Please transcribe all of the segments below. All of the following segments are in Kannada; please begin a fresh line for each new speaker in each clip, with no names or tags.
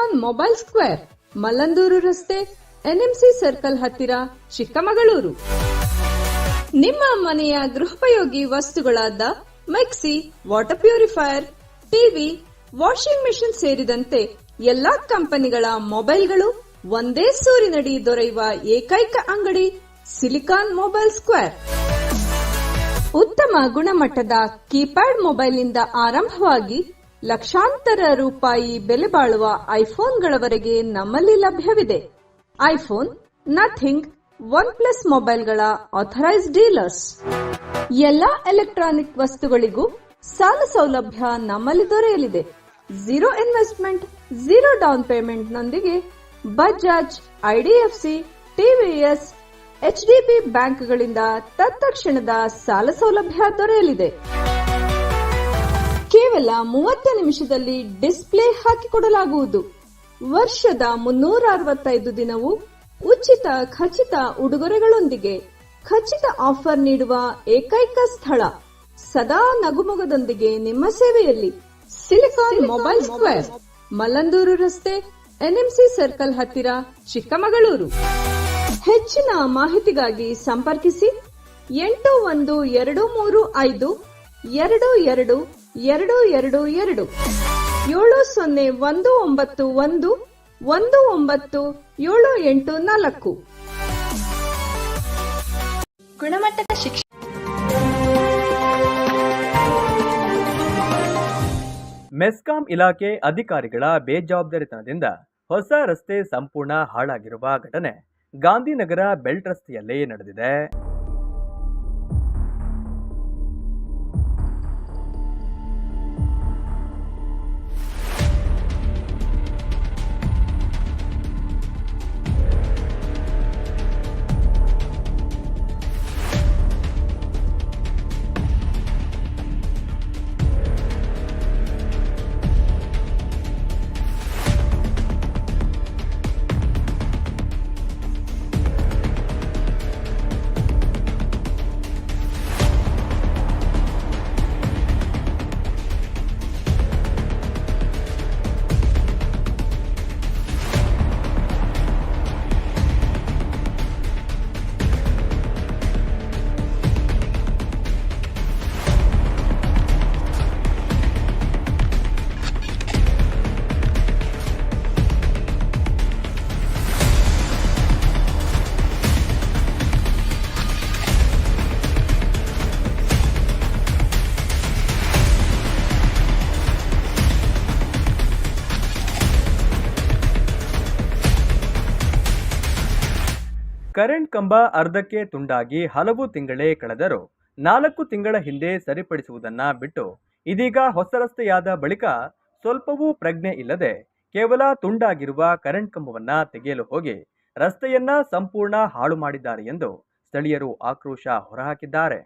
ಸಿಲಿಕಾನ್ ಮೊಬೈಲ್ ಸ್ಕ್ವೇರ್ ಮಲ್ಲಂದೂರು ರಸ್ತೆ ಎನ್ಎಂಸಿ ಸರ್ಕಲ್ ಹತ್ತಿರ ಚಿಕ್ಕಮಗಳೂರು ನಿಮ್ಮ ಮನೆಯ ಗೃಹೋಪಯೋಗಿ ವಸ್ತುಗಳಾದ mixie water purifier TV washing machine ಸೇರಿದಂತೆ ಎಲ್ಲಾ ಕಂಪನಿಗಳ ಮೊಬೈಲ್ಗಳು ಒಂದೇ ಸೂರಿನಡಿ ದೊರೆಯುವ ಏಕೈಕ ಅಂಗಡಿ ಸಿಲಿಕಾನ್ ಮೊಬೈಲ್ ಸ್ಕ್ವೇರ್ ಉತ್ತಮ ಗುಣಮಟ್ಟದ ಕೀಪ್ಯಾಡ್ ಮೊಬೈಲ್ನಿಂದ ಆರಂಭವಾಗಿ ಲಕ್ಷಾಂತರ ರೂಪಾಯಿ ಬೆಲೆ ಬಾಳುವ ಐಫೋನ್ಗಳವರೆಗೆ ನಮ್ಮಲ್ಲಿ ಲಭ್ಯವಿದೆ. ಐಫೋನ್ ನಥಿಂಗ್ ಒನ್ ಪ್ಲಸ್ ಮೊಬೈಲ್ಗಳ ಆಥರೈಸ್ ಡೀಲರ್ಸ್ ಎಲ್ಲಾ ಎಲೆಕ್ಟ್ರಾನಿಕ್ ವಸ್ತುಗಳಿಗೂ ಸಾಲ ಸೌಲಭ್ಯ ನಮ್ಮಲ್ಲಿ ದೊರೆಯಲಿದೆ. Zero investment, zero down payment ನೊಂದಿಗೆ ಬಜಾಜ್ ಐಡಿಎಫ್ಸಿ ಟಿವಿಎಸ್ ಎಚ್ಡಿಬಿ ಬ್ಯಾಂಕ್ಗಳಿಂದ ತತ್ಕ್ಷಣದ ಸಾಲ ಸೌಲಭ್ಯ ದೊರೆಯಲಿದೆ. ಕೇವಲ ಮೂವತ್ತು ನಿಮಿಷದಲ್ಲಿ ಡಿಸ್ಪ್ಲೇ ಹಾಕಿಕೊಡಲಾಗುವುದು. ವರ್ಷದ ಮುನ್ನೂರ ಅರವತ್ತೈದು ದಿನವು ಉಚಿತ ಖಚಿತ ಉಡುಗೊರೆಗಳೊಂದಿಗೆ ಖಚಿತ ಆಫರ್ ನೀಡುವ ಏಕೈಕ ಸ್ಥಳ. ಸದಾ ನಗುಮೊಗದೊಂದಿಗೆ ನಿಮ್ಮ ಸೇವೆಯಲ್ಲಿ ಸಿಲಿಕಾನ್ ಮೊಬೈಲ್. ಸ್ಕ್ವೇರ್ ಮಲ್ಲಂದೂರು ರಸ್ತೆ ಎನ್ಎಂಸಿ ಸರ್ಕಲ್ ಹತ್ತಿರ ಚಿಕ್ಕಮಗಳೂರು. ಹೆಚ್ಚಿನ ಮಾಹಿತಿಗಾಗಿ ಸಂಪರ್ಕಿಸಿ ಎಂಟು ಒಂದು ಎರಡು ಮೂರು ಐದು ಎರಡು ಎರಡು ಎರಡು ಎರಡು ಎರಡು. ಏಳು ಸೊನ್ನೆ ಒಂದು ಒಂಬತ್ತು ಒಂದು ಒಂದು ಒಂಬತ್ತು ಏಳು ಎಂಟು ನಾಲ್ಕು.
ಗುಣಮಟ್ಟದ ಶಿಕ್ಷಣ
ಮೆಸ್ಕಾಂ ಇಲಾಖೆ ಅಧಿಕಾರಿಗಳ ಬೇಜವಾಬ್ದಾರಿತನದಿಂದ ಹೊಸ ರಸ್ತೆ ಸಂಪೂರ್ಣ ಹಾಳಾಗಿರುವ ಘಟನೆ ಗಾಂಧಿನಗರ ಬೆಲ್ಟ್ ರಸ್ತೆಯಲ್ಲಿ ನಡೆದಿದೆ. ಕರೆಂಟ್ ಕಂಬ ಅರ್ಧಕ್ಕೆ ತುಂಡಾಗಿ ಹಲವು ತಿಂಗಳೇ ಕಳೆದರೂ ನಾಲ್ಕು ತಿಂಗಳ ಹಿಂದೆ ಸರಿಪಡಿಸುವುದನ್ನ ಬಿಟ್ಟು ಇದೀಗ ಹೊಸ ರಸ್ತೆಯಾದ ಬಳಿಕ ಸ್ವಲ್ಪವೂ ಪ್ರಜ್ಞೆ ಇಲ್ಲದೆ ಕೇವಲ ತುಂಡಾಗಿರುವ ಕರೆಂಟ್ ಕಂಬವನ್ನ ತೆಗೆಯಲು ಹೋಗಿ ರಸ್ತೆಯನ್ನ ಸಂಪೂರ್ಣ ಹಾಳು ಮಾಡಿದ್ದಾರೆ ಎಂದು ಸ್ಥಳೀಯರು ಆಕ್ರೋಶ ಹೊರಹಾಕಿದ್ದಾರೆ.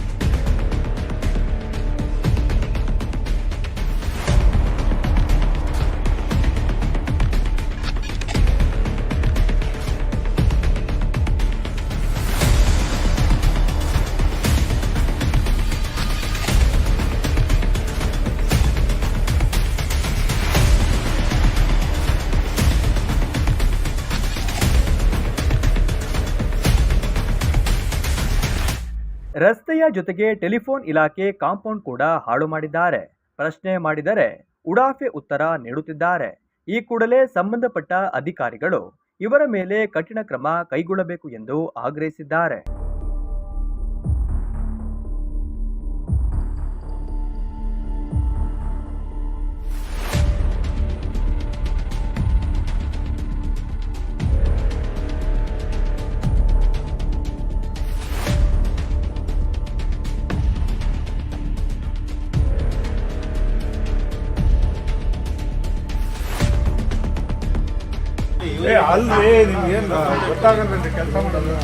ರಸ್ತೆಯ ಜೊತೆಗೆ ಟೆಲಿಫೋನ್ ಇಲಾಖೆ ಕಾಂಪೌಂಡ್ ಕೂಡ ಹಾಳು ಮಾಡಿದ್ದಾರೆ. ಪ್ರಶ್ನೆ ಮಾಡಿದರೆ ಉಡಾಫೆ ಉತ್ತರ ನೀಡುತ್ತಿದ್ದಾರೆ. ಈ ಕೂಡಲೇ ಸಂಬಂಧಪಟ್ಟ ಅಧಿಕಾರಿಗಳು ಇವರ ಮೇಲೆ ಕಠಿಣ ಕ್ರಮ ಕೈಗೊಳ್ಳಬೇಕು ಎಂದು ಆಗ್ರಹಿಸಿದ್ದಾರೆ.
ಏ ಅಲ್ರಿ ನಿಮ್ಗೇನು ಗೊತ್ತಾಗಲ್ರಿ ಕೆಲಸ ಮಾಡೋದು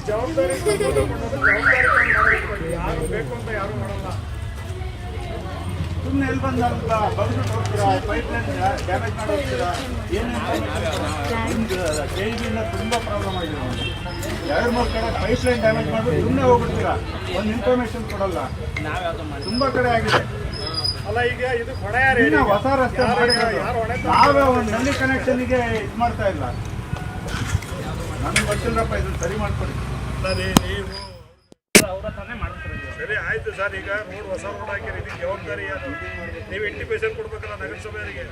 ಜವಾಬ್ದಾರಿ. ಯಾರು ಬೇಕು ಅಂತ ಯಾರು ಮಾಡಲ್ಲ ಸುಮ್ಮನೆ ಎಲ್ಲಿ ಬಂದು ಅಂತ ಬಂದ್ಬಿಟ್ಟು ಹೋಗ್ತೀರಾ? ಪೈಪ್ ಲೈನ್ ಡ್ಯಾಮೇಜ್ ಮಾಡಿ ಹೋಗ್ತೀರಾ ಏನೇನು ಕೆ ಇಂದ ತುಂಬ ಪ್ರಾಬ್ಲಮ್ ಆಗಿದೆ. ಎರಡು ಮೂರು ಕಡೆ ಪೈಪ್ ಲೈನ್ ಡ್ಯಾಮೇಜ್ ಮಾಡ್ಬಿಟ್ಟು ಸುಮ್ಮನೆ ಹೋಗ್ಬಿಡ್ತೀರಾ? ಒಂದು ಇನ್ಫಾರ್ಮೇಷನ್ ಕೊಡಲ್ಲ. ತುಂಬ ಕಡೆ ಆಗಿದೆ.
ಅಲ್ಲ ಈಗ ಇದು
ಹೊಸ ರಸ್ತೆ ನಾವೇ ಒಂದು ನಲ್ಲಿ ಕನೆಕ್ಷನ್ಗೆ ಇದು ಮಾಡ್ತಾ ಇಲ್ಲ. ನನಗೆ ಗೊತ್ತಿಲ್ಲಪ್ಪ ಇದನ್ನ ಸರಿ ಮಾಡ್ಕೊಡಿ.
ಸರಿ ನೀವು ಸರಿ ಆಯ್ತು ಸರ್. ಈಗ ರೋಡ್ ಹೊಸ ರೋಡ್ ಹಾಕಿರಿ ಇದಕ್ಕೆ ಜವಾಬ್ದಾರಿ ಅದು. ನೀವು ಇಂಟಿಮೇಷನ್ ಕೊಡ್ಬೇಕಲ್ಲ ನಗರಸಭೆಯವರಿಗೆ.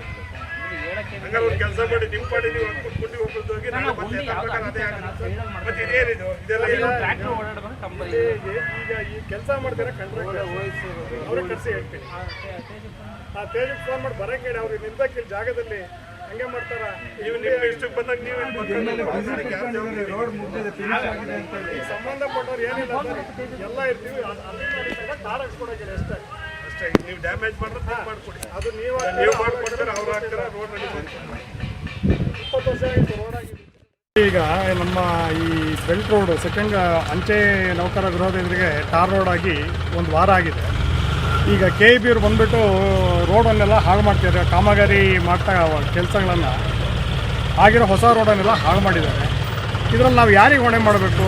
ಹಂಗಾರೆ ಒಂದು ಕೆಲಸ ಮಾಡಿ ನಿಮ್ಮ ಪಾಡಿ ನೀವು ಹಾಕ್ಬಿಟ್ಟು ಕುಂಡಿ ಹೋಗೋದು ಹೋಗಿ ನಾಳೆ ಮತ್ತೆ ತರ್ಬೇಕಾದ್ರೆ ಅದೇ ಆಗುತ್ತೆ. ಮತ್ತೆ ಇದೇನಿದು? ಇದೆಲ್ಲ ಈಗ ಈ ಕೆಲಸ ಮಾಡ್ತಾರೆ ಕಂಡ್ರೆ ಅವ್ರಿಗೆ ಕರ್ಸಿ ಹೇಳ್ತೀನಿ. ಆ ತೇಜಕ್ಕೆ ಫೋನ್ ಮಾಡಿ. ಬರಕ್ಕೆ ಹೇಳಿ ಅವ್ರಿಗೆ ನಿಲ್ಬೇಕಿಲ್ಲ ಜಾಗದಲ್ಲಿ ಹಂಗೆ ಮಾಡ್ತಾರ. ನೀವು ನಿಮ್ಮ ಇಷ್ಟಕ್ಕೆ ಬಂದಾಗ ನೀವು
ರೋಡ್ ಮುಗಿದಿದೆ ಫಿನಿಶ್ ಆಗಿದೆ ಅಂತ ಹೇಳಿ.
ಸಂಬಂಧಪಟ್ಟವ್ರು ಏನಿಲ್ಲ ಎಲ್ಲ ಇರ್ತೀವಿ. ಕಾರ್ ಅಷ್ಟೇ. ಅಷ್ಟೇ ನೀವು ಡ್ಯಾಮೇಜ್ ಮಾಡಿದ್ರೆ ಮಾಡ್ಕೊಡಿ. ಅದು ನೀವು ನೀವು ಮಾಡ್ಕೊಡ್ತಾರೆ ಅವ್ರು ಹಾಕ್ತಾರೆ ರೋಡ್ ಇಪ್ಪತ್ತು ವರ್ಷ ಆಯಿತು ರೋಡ್ ಆಗಿದೆ
ಈಗ ನಮ್ಮ ಈ ಬೆಲ್ಟ್ ರೋಡ್ ಸೆಕೆಂಡ್ ಅಂಚೆ ನೌಕರ ಗೃಹದ ಎದುರಿಗೆ ಟಾರ್ ರೋಡ್ ಆಗಿ ಒಂದು ವಾರ ಆಗಿದೆ. ಈಗ ಕೆ ಇ ಬಿ ಅವ್ರು ಬಂದುಬಿಟ್ಟು ರೋಡನ್ನೆಲ್ಲ ಹಾಳು ಮಾಡ್ತಿದ್ದಾರೆ. ಕಾಮಗಾರಿ ಮಾಡ್ತಾ ಕೆಲಸಗಳನ್ನು ಆಗಿರೋ ಹೊಸ ರೋಡನ್ನೆಲ್ಲ ಹಾಳು ಮಾಡಿದ್ದಾರೆ. ಇದರಲ್ಲಿ ನಾವು ಯಾರಿಗೆ ಹೊಣೆ ಮಾಡಬೇಕು?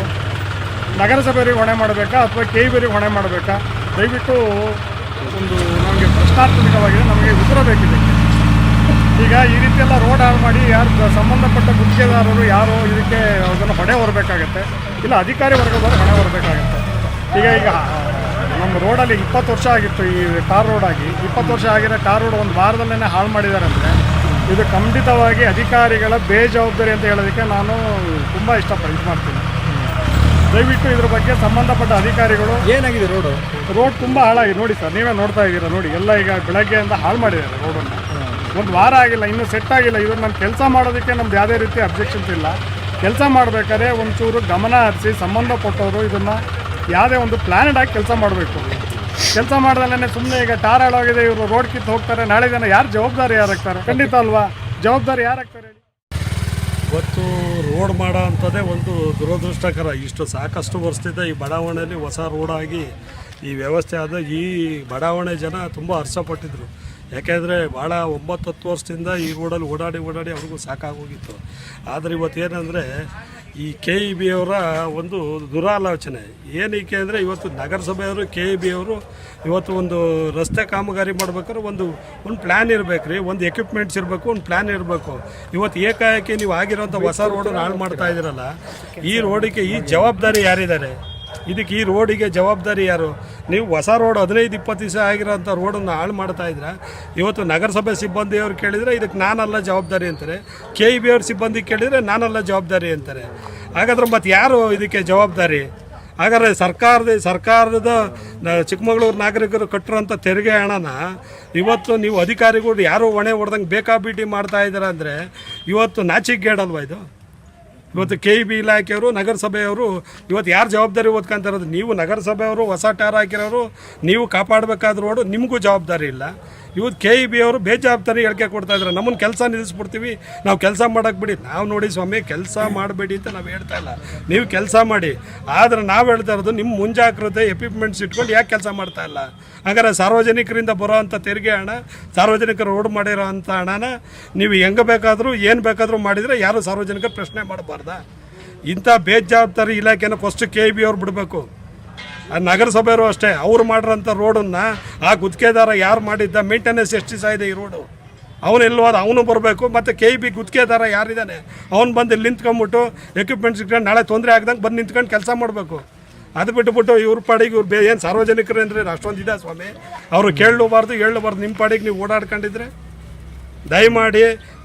ನಗರಸಭೆಯವರಿಗೆ ಹೊಣೆ ಮಾಡಬೇಕಾ ಅಥವಾ ಕೆ ಇ ಬಿ ಅವ್ರಿಗೆ ಹೊಣೆ ಮಾಡಬೇಕಾ? ದಯವಿಟ್ಟು ಒಂದು ನಮಗೆ ಪ್ರಶ್ನಾತ್ಮಕವಾಗಿದೆ ನಮಗೆ ಉತ್ತರ ಬೇಕಿದೆ. ಈಗ ಈ ರೀತಿಯೆಲ್ಲ ರೋಡ್ ಹಾಳು ಮಾಡಿ ಯಾರು ಸಂಬಂಧಪಟ್ಟ ಗುತ್ತಿಗೆದಾರರು ಯಾರು ಇದಕ್ಕೆ ಅದನ್ನು ಹೊಣೆ ಹೊರಬೇಕಾಗತ್ತೆ. ಇಲ್ಲ ಅಧಿಕಾರಿ ವರ್ಗದವರು ಹೊಣೆ ಹೊರಬೇಕಾಗತ್ತೆ. ಈಗ ಈಗ ನಮ್ಮ ರೋಡಲ್ಲಿ ಇಪ್ಪತ್ತು ವರ್ಷ ಆಗಿತ್ತು ಈ ಟಾರ್ ರೋಡಾಗಿ ಇಪ್ಪತ್ತು ವರ್ಷ ಆಗಿರೋ ಟಾರ್ ರೋಡ್ ಒಂದು ವಾರದಲ್ಲೇ ಹಾಳು ಮಾಡಿದ್ದಾರೆ ಅಂದರೆ ಇದು ಖಂಡಿತವಾಗಿ ಅಧಿಕಾರಿಗಳ ಬೇಜವಾಬ್ದಾರಿ ಅಂತ ಹೇಳೋದಕ್ಕೆ ನಾನು ತುಂಬ ಇಷ್ಟಪಡ ಇದು ಮಾಡ್ತೀನಿ. ದಯವಿಟ್ಟು ಇದ್ರ ಬಗ್ಗೆ ಸಂಬಂಧಪಟ್ಟ ಅಧಿಕಾರಿಗಳು
ಏನಾಗಿದೆ ರೋಡು
ರೋಡ್ ತುಂಬ ಹಾಳಾಗಿದೆ. ನೋಡಿ ಸರ್ ನೀವೇ ನೋಡ್ತಾ ಇದ್ದೀರಾ ನೋಡಿ ಎಲ್ಲ ಈಗ ಬೆಳಗ್ಗೆಯಿಂದ ಹಾಳು ಮಾಡಿದ್ದಾರೆ ರೋಡನ್ನು ಒಂದು ವಾರ ಆಗಿಲ್ಲ ಇನ್ನೂ ಸೆಟ್ ಆಗಿಲ್ಲ. ಇದು ನಾನು ಕೆಲಸ ಮಾಡೋದಕ್ಕೆ ನಮ್ದು ಯಾವುದೇ ರೀತಿ ಅಬ್ಜೆಕ್ಷನ್ಸ್ ಇಲ್ಲ. ಕೆಲಸ ಮಾಡಬೇಕಾದ್ರೆ ಒಂಚೂರು ಗಮನ ಹರಿಸಿ ಸಂಬಂಧಪಟ್ಟವರು ಇದನ್ನು ಯಾವುದೇ ಒಂದು ಪ್ಲ್ಯಾನೆಡ್ ಆಗಿ ಕೆಲಸ ಮಾಡಬೇಕು. ಕೆಲಸ ಮಾಡ್ದಲ್ಲೇ ಸುಮ್ಮನೆ ಈಗ ಟಾರ್ ಹಾಳಾಗಿದೆ ಇವರು ರೋಡ್ ಕಿತ್ತು ಹೋಗ್ತಾರೆ. ನಾಳೆ ಜನ ಯಾರು ಜವಾಬ್ದಾರಿ ಯಾರಾಗ್ತಾರೆ ಖಂಡಿತ ಅಲ್ವಾ? ಜವಾಬ್ದಾರಿ ಯಾರಾಗ್ತಾರೆ
ಇವತ್ತು ರೋಡ್ ಮಾಡೋ ಅಂಥದ್ದೇ ಒಂದು ದುರದೃಷ್ಟಕರ. ಇಷ್ಟು ಸಾಕಷ್ಟು ವರ್ಷದಿಂದ ಈ ಬಡಾವಣೆಯಲ್ಲಿ ಹೊಸ ರೋಡಾಗಿ ಈ ವ್ಯವಸ್ಥೆ ಆದ ಈ ಬಡಾವಣೆ ಜನ ತುಂಬ ಹರ್ಷಪಟ್ಟಿದ್ರು. ಯಾಕೆಂದರೆ ಭಾಳ ಒಂಬತ್ತು ಹತ್ತು ವರ್ಷದಿಂದ ಈ ರೋಡಲ್ಲಿ ಓಡಾಡಿ ಓಡಾಡಿ ಅವ್ರಿಗೂ ಸಾಕಾಗೋಗಿತ್ತು. ಆದರೆ ಇವತ್ತೇನೆಂದರೆ ಈ ಕೆ ಇ ಬಿ ಅವರ ಒಂದು ದುರಾಲೋಚನೆ. ಏನಕ್ಕೆ ಅಂದರೆ ಇವತ್ತು ನಗರಸಭೆಯವರು ಕೆ ಇ ಬಿ ಅವರು ಇವತ್ತು ಒಂದು ರಸ್ತೆ ಕಾಮಗಾರಿ ಮಾಡ್ಬೇಕಾದ್ರೆ ಒಂದು ಒಂದು ಪ್ಲ್ಯಾನ್ ಇರಬೇಕು ರೀ ಒಂದು ಎಕ್ವಿಪ್ಮೆಂಟ್ಸ್ ಇರಬೇಕು, ಒಂದು ಪ್ಲ್ಯಾನ್ ಇರಬೇಕು. ಇವತ್ತು ಏಕಾಏಕಿ ನೀವು ಆಗಿರೋಂಥ ಹೊಸ ರೋಡನ್ನು ಹಾಳು ಮಾಡ್ತಾ ಇದ್ದೀರಲ್ಲ, ಈ ರೋಡಿಗೆ ಈ ಜವಾಬ್ದಾರಿ ಯಾರಿದ್ದಾರೆ? ಇದಕ್ಕೆ ಈ ರೋಡಿಗೆ ಜವಾಬ್ದಾರಿ ಯಾರು? ನೀವು ಹೊಸ ರೋಡ್ ಹದಿನೈದು, ಇಪ್ಪತ್ತು ದಿವಸ ಆಗಿರೋಂಥ ರೋಡನ್ನು ಹಾಳು ಮಾಡ್ತಾ ಇದ್ರೆ. ಇವತ್ತು ನಗರಸಭೆ ಸಿಬ್ಬಂದಿಯವ್ರು ಕೇಳಿದರೆ ಇದಕ್ಕೆ ನಾನಲ್ಲ ಜವಾಬ್ದಾರಿ ಅಂತಾರೆ. ಕೆ ಇ ಬಿ ಅವ್ರ ಸಿಬ್ಬಂದಿ ಕೇಳಿದರೆ ನಾನಲ್ಲ ಜವಾಬ್ದಾರಿ ಅಂತಾರೆ. ಹಾಗಾದ್ರೆ ಮತ್ತೆ ಯಾರು ಇದಕ್ಕೆ ಜವಾಬ್ದಾರಿ? ಹಾಗಾದ್ರೆ ಸರ್ಕಾರದ ಸರ್ಕಾರದ ಚಿಕ್ಕಮಗಳೂರು ನಾಗರಿಕರು ಕಟ್ಟಿರೋಂಥ ತೆರಿಗೆ ಹಣನ ಇವತ್ತು ನೀವು ಅಧಿಕಾರಿಗಳು ಯಾರು ಹೊಣೆ ಹೊಡೆದಂಗೆ ಬೇಕಾಬಿಟ್ಟಿ ಮಾಡ್ತಾ ಇದ್ದಾರೆ ಅಂದರೆ ಇವತ್ತು ನಾಚಿಕೆಗೇಡಲ್ವಾ ಇದು? ಇವತ್ತು ಕೆ ಇ ಬಿ ಇಲಾಖೆಯವರು, ನಗರಸಭೆಯವರು ಇವತ್ತು ಯಾರು ಜವಾಬ್ದಾರಿ ಓದ್ಕೊಂತಾರದು ನೀವು ನಗರಸಭೆಯವರು, ಹೊಸ ಟಾರ್ ಹಾಕಿರೋರು, ನೀವು ಕಾಪಾಡಬೇಕಾದ ರೋಡು ನಿಮಗೂ ಜವಾಬ್ದಾರಿ ಇಲ್ಲ. ಇವತ್ತು ಕೆ ಇ ಬಿ ಅವರು ಬೇಜವಾಬ್ದಾರಿ ಹೇಳಿಕೆ ಕೊಡ್ತಾ ಇದ್ದಾರೆ. ನಮ್ಮನ್ನು ಕೆಲಸ ನಿಲ್ಲಿಸ್ಬಿಡ್ತೀವಿ. ನಾವು ಕೆಲಸ ಮಾಡೋಕೆ ಬಿಡಿ. ನಾವು ನೋಡಿ ಸ್ವಾಮಿ, ಕೆಲಸ ಮಾಡಬೇಡಿ ಅಂತ ನಾವು ಹೇಳ್ತಾ ಇಲ್ಲ. ನೀವು ಕೆಲಸ ಮಾಡಿ. ಆದರೆ ನಾವು ಹೇಳ್ತಾ ಇರೋದು ನಿಮ್ಮ ಮುಂಜಾಗ್ರತೆ ಎಕ್ವಿಪ್ಮೆಂಟ್ಸ್ ಇಟ್ಕೊಂಡು ಯಾಕೆ ಕೆಲಸ ಮಾಡ್ತಾ ಇಲ್ಲ? ಹಾಗಾದ್ರೆ ಸಾರ್ವಜನಿಕರಿಂದ ಬರೋವಂಥ ತೆರಿಗೆ ಹಣ, ಸಾರ್ವಜನಿಕರು ರೋಡ್ ಮಾಡಿರೋ ಅಂಥ ಹಣನ ನೀವು ಹೆಂಗೆ ಬೇಕಾದರೂ, ಏನು ಬೇಕಾದರೂ ಮಾಡಿದರೆ ಯಾರು ಸಾರ್ವಜನಿಕರು ಪ್ರಶ್ನೆ ಮಾಡಬಾರ್ದಾ? ಇಂಥ ಬೇಜವಾಬ್ದಾರಿ ಇಲಾಖೆನ ಫಸ್ಟ್ ಕೆ ಬಿ ಅವ್ರು ಬಿಡಬೇಕು. ನಗರಸಭೆಯವರು ಅಷ್ಟೇ. ಅವ್ರು ಮಾಡಿರೋಂಥ ರೋಡನ್ನು ಆ ಗುತ್ತಿಗೆದಾರ ಯಾರು ಮಾಡಿದ್ದ? ಮೇಂಟೆನೆನ್ಸ್ ಎಷ್ಟು ದಿವಸ ಇದೆ ಈ ರೋಡು? ಅವನು ಎಲ್ಲೋದ ಅವನು ಬರಬೇಕು, ಮತ್ತು ಕೆ ಬಿ ಗುತ್ತಿಗೆದಾರ ಯಾರಿದ್ದಾನೆ ಅವ್ನು ಬಂದು ಇಲ್ಲಿ ನಿಂತ್ಕೊಂಡ್ಬಿಟ್ಟು ಎಕ್ವಿಪ್ಮೆಂಟ್ಸ್ ಇಟ್ಕೊಂಡು ನಾಳೆ ತೊಂದರೆ ಆಗ್ದಂಗೆ ಬಂದು ನಿಂತ್ಕೊಂಡು ಕೆಲಸ ಮಾಡಬೇಕು. ಅದು ಬಿಟ್ಟುಬಿಟ್ಟು ಇವ್ರ ಪಾಡಿಗೆ ಇವ್ರು ಬೇ ಏನು ಸಾರ್ವಜನಿಕರು ಅಂದರೆ ಅಷ್ಟೊಂದು ಇದೆ ಸ್ವಾಮಿ? ಅವರು ಕೇಳಲೂಬಾರ್ದು ಹೇಳಬಾರ್ದು ನಿಮ್ಮ ಪಾಡಿಗೆ ನೀವು ಓಡಾಡ್ಕೊಂಡಿದ್ರೆ ದಯಮಾಡಿ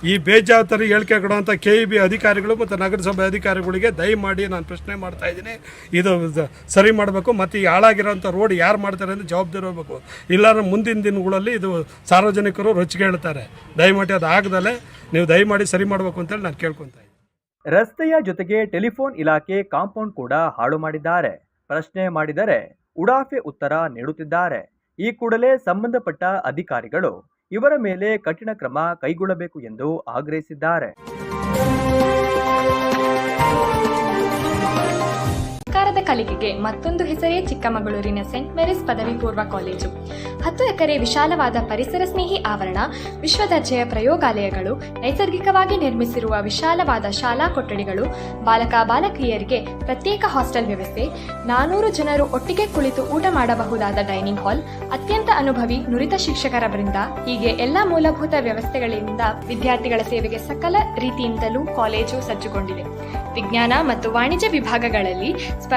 ಈ ಬೇಜವಾಬ್ದಾರಿ ಹೇಳಿಕೆ ಕೊಡುವಂಥ ಕೆ ಇ ಬಿ ಅಧಿಕಾರಿಗಳು ಮತ್ತು ನಗರಸಭೆ ಅಧಿಕಾರಿಗಳಿಗೆ ದಯಮಾಡಿ ನಾನು ಪ್ರಶ್ನೆ ಮಾಡ್ತಾ ಇದ್ದೀನಿ. ಇದು ಸರಿ ಮಾಡಬೇಕು. ಮತ್ತು ಈ ಹಾಳಾಗಿರೋಂಥ ರೋಡ್ ಯಾರು ಮಾಡ್ತಾರೆ ಅಂತ ಜವಾಬ್ದಾರಿ ಹೋಗಬೇಕು ಇಲ್ಲಾಂದ್ರೆ ಮುಂದಿನ ದಿನಗಳಲ್ಲಿ ಇದು ಸಾರ್ವಜನಿಕರು ರೊಚ್ಚಿಗೆ ಹೇಳ್ತಾರೆ. ದಯಮಾಡಿ ಅದು ಆಗದಲ್ಲೇ ನೀವು ದಯಮಾಡಿ ಸರಿ ಮಾಡಬೇಕು ಅಂತೇಳಿ ನಾನು ಕೇಳ್ಕೊತಾ ಇದ್ದೀನಿ.
ರಸ್ತೆಯ ಜೊತೆಗೆ ಟೆಲಿಫೋನ್ ಇಲಾಖೆ ಕಾಂಪೌಂಡ್ ಕೂಡ ಹಾಳು ಮಾಡಿದ್ದಾರೆ. ಪ್ರಶ್ನೆ ಮಾಡಿದರೆ ಉಡಾಫೆ ಉತ್ತರ ನೀಡುತ್ತಿದ್ದಾರೆ. ಈ ಕೂಡಲೇ ಸಂಬಂಧಪಟ್ಟ ಅಧಿಕಾರಿಗಳು ಇವರ ಮೇಲೆ ಕಠಿಣ ಕ್ರಮ ಕೈಗೊಳ್ಳಬೇಕು ಎಂದು ಆಗ್ರಹಿಸಿದ್ದಾರೆ.
ಗುಣಮಟ್ಟದ ಕಲಿಕೆಗೆ ಮತ್ತೊಂದು ಹೆಸರೇ ಚಿಕ್ಕಮಗಳೂರಿನ ಸೆಂಟ್ ಮೇರಿಸ್ ಪದವಿ ಪೂರ್ವ ಕಾಲೇಜು. ಹತ್ತು ಎಕರೆ ವಿಶಾಲವಾದ ಪರಿಸರ ಸ್ನೇಹಿ ಆವರಣ ವಿಶ್ವದರ್ಜೆಯ ಪ್ರಯೋಗಾಲಯಗಳು, ನೈಸರ್ಗಿಕವಾಗಿ ನಿರ್ಮಿಸಿರುವ ವಿಶಾಲವಾದ ಶಾಲಾ ಕೊಠಡಿಗಳು, ಬಾಲಕ ಬಾಲಕಿಯರಿಗೆ ಪ್ರತ್ಯೇಕ ಹಾಸ್ಟೆಲ್ ವ್ಯವಸ್ಥೆ, ನಾನೂರು ಜನರು ಒಟ್ಟಿಗೆ ಕುಳಿತು ಊಟ ಮಾಡಬಹುದಾದ ಡೈನಿಂಗ್ ಹಾಲ್, ಅತ್ಯಂತ ಅನುಭವಿ ನುರಿತ ಶಿಕ್ಷಕರ ಬೃಂದ, ಹೀಗೆ ಎಲ್ಲಾ ಮೂಲಭೂತ ವ್ಯವಸ್ಥೆಗಳಿಂದ ವಿದ್ಯಾರ್ಥಿಗಳ ಸೇವೆಗೆ ಸಕಲ ರೀತಿಯಿಂದಲೂ ಕಾಲೇಜು ಸಜ್ಜುಗೊಂಡಿದೆ. ವಿಜ್ಞಾನ ಮತ್ತು ವಾಣಿಜ್ಯ ವಿಭಾಗಗಳಲ್ಲಿ